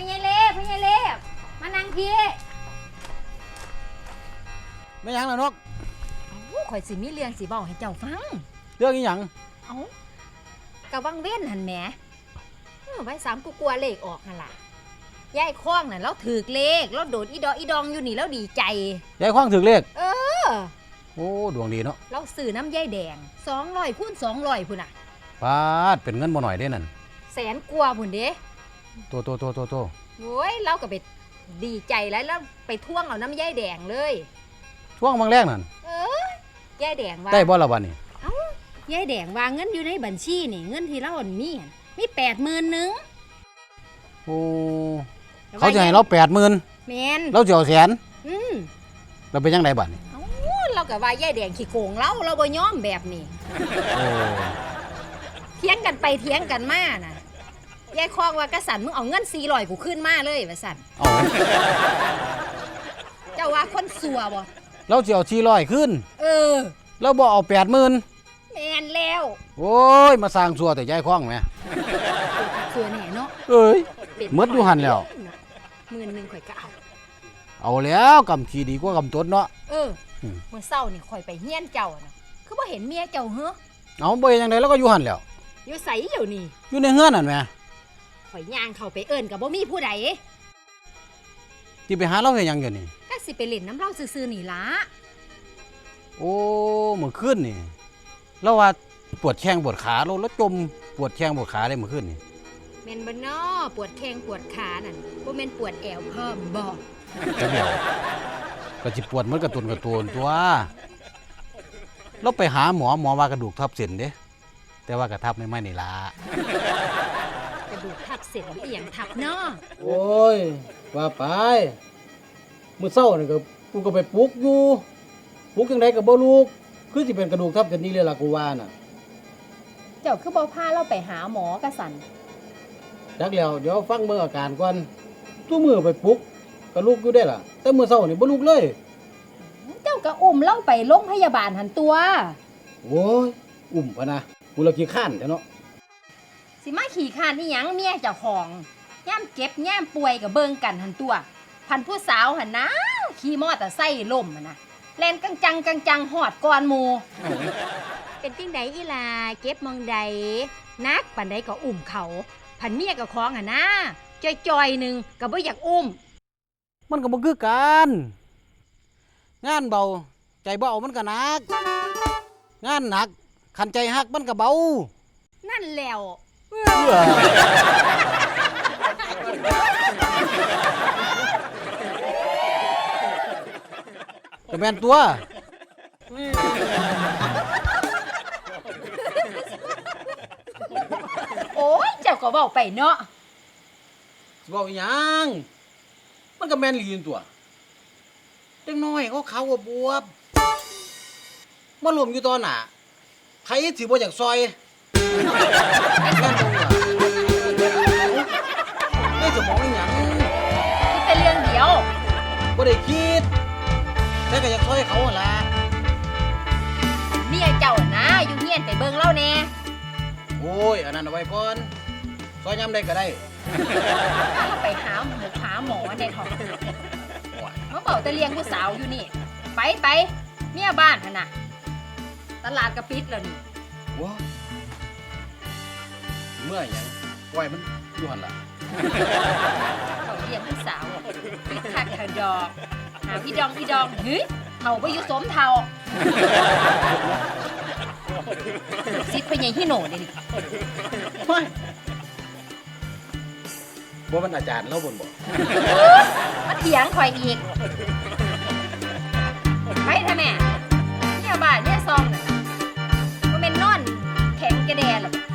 พญาเล่พญาเล่มานั่งพี่ไม่หยังล่ะนกโอ้ข่อยสิมีเรื่องสิบอกให้เจ้าฟัง เรื่องอีหยังเอ้ากะวังเว้นหันแหมเออไว้สามกูกลัวเลขออกหั่นล่ะยายคล้องน่ะเราถือเลขเราโดดอีดอกอีดองอยู่นี่แล้วดีใจ ยายคว้างถึกเลข เออ โอ้ดวงดีเนาะเราซื้อน้ำยายแดงสองร้อยคูณสองร้อยพุ่นน่ะ ปาดเป็นเงินบ่หน่อยเด้นั่นแสนกว่าพุ่นเด้โตโตโตโตโตโอ้ยเราก็ไปดีใจแล้วแล้วไปท่วงเอาน้ำยายแดงเลย ช่วงบางแรกนั่นเออยายแดงว่าได้บ่ละวันนี้ยายแดงว่าเงินอยู่ในบัญชีนี่เงินที่เราอ่อนมีหั่นมีแปดหมื่นหนึงโอ้เขาจะให้เราแปดหมื่นแมนเราจะเอาแสนอืมเราเป็นยังไงบัดนี้เอ้าเราก็ว่ายายแดงขี้โกงเราเราบ่ยอมแบบนี้โอ้ เถียงกันไปเถียงกันมาน่ะ ยายคองว่ากระสันมึงเอาเงินสี่ร้อยกูขึ้นมาเลยว่าสันเอาเจ้าว่าคนสัวบ่เราจะเอาสี่ร้อยขึ้น เออเราบ่เอาแปดหมื่นแมนแล้วโอ้ย มาสร้างซัวแต่ยายคว้างไหมสัวแน่เนาะเอ้ยเป็นหมดอยู่หั่นแล้ว หมื่นหนึ่งข่อยก็เอา เอาแล้วกำขี้ดีกว่ากำต้นเนาะ เอออืม เมื่อเช้านี่ข่อยไปเฮียนเจ้านะคือบ่เห็นเมียเจ้าเฮ้อเอาบ่เฮ็ดจังไดเราก็อยู่หั่นแล้วอยู่ใสอยู่นี่อยู่ในเฮือนนั่นแหม ข่อยย่างเข้าไปเอิ้นกับบ่มีผู้ใดที่ไปหาเราเฮ็ดหยังอยู่นี่ ก็สิไปเล่นน้ำเหล้าซื่อๆนี่ล่ะโอ้เมื่อคืนนี่เราว่าปวดแข้งปวดขาเราแล้วจมปวดแข้งปวดขาเลยเมื่อคืนนี่แม่นบ่น้อปวดแข้งปวดขานั่นบ่แม่นปวดแอวเพิ่มบ่จะเดียวก็จิปวดเหมือนกระตุนกระตูนตัวเราไปหาหมอหมอว่ากระดูกทับเส้นเด้แต่ว่ากระทับไม่ไม่นี่ละ กระดูกทับเส้นหรืออีหยังทับเนาะโอ้ยว่าไปมื้อเช้านี่ก็กูก็ไปปลุกอยู่ปลุกจังไดก็บ่ลูกคือสิเป็นกระดูกทับเส้นนี้เลยล่ะกูว่าน่ะเจ้าคือบ่พาเราไปหาหมอกะสันจักแล้วเดี๋ยวฟังเบิ่งอาการก่อนตู้มือไปปลุกก็ลูกอยู่ได้ล่ะ แต่มื้อเช้านี่บ่ลูกเลย เจ้าก็อุ้มเราไปโรงพยาบาลหันตัวโอ้ย อุ้มพะนะกูละขี้ข้านแท้เนาะ สิมาขี่คร้านนี่หยังเมียเจ้าของย่ามเจ็บย่ามป่วยกับเบิ่งกันหันตัว พันผู้สาวหันนะขี่มอเตอร์ไซค์ล่มหันนะแล่นกังจังกังจังหอดก่อนหมู เป็นจังใดอีลาเก็บมองใด นักปันใดก็อุ้มเขา พันเมียกับของหันนะจอยๆหนึ่งก็บ่อยากอุ้ม มันก็บ่คือกัน งานเบา ใจเบามันก็หนัก งานหนักขันใจหักมันก็เบา นั่นแล้ว จะแมนตัว โอ้ยเจ้าก็เว้าไปเนาะสิบอกอีหยังมันก็แม่นลีนตัวเด็กน้อยเขาเขาวบวบมารวมอยู่ตอนหน่ะใครสิบ่อยากซอย แม่นบ่วะได้สมองอีหยังคิดแต่เรื่องเดียว บ่ได้คิดแต่ก็อยากซอยเขาหั่นล่ะเมียเจ้านะอยู่เฮียนไปเบิ่งเล่าแน่โอ้ย อันนั้นเอาไว้ก่อนซอยยามใดก็ได้ถ้าเราไปหาหมอหาหมอในท้องมาเป่าแต่เลี้ยงผู้สาวอยู่นี่ ไปไปเมียบ้านหั่นน่ะ ตลาดกระปิดแล้วนี่ ว้า เมื่อหยังไว้มันอยู่หั่นล่ะเขาเลี้ยงผู้สาวอะปิดคักคาดอก หาพี่ดองพี่ดองเฮ้ยเฮาบ่อยู่สมเทาซิดไปยังที่โหนเดยวนี่ไม่บ่มันอาจารย์เล่าบนบ่มาเถียงข่อยอีกไปเถอะแม่เนี่ยบ้านเนี่ยซองน่ะบ่แม่นนอนแข็งกระแดหรอกเนี่ย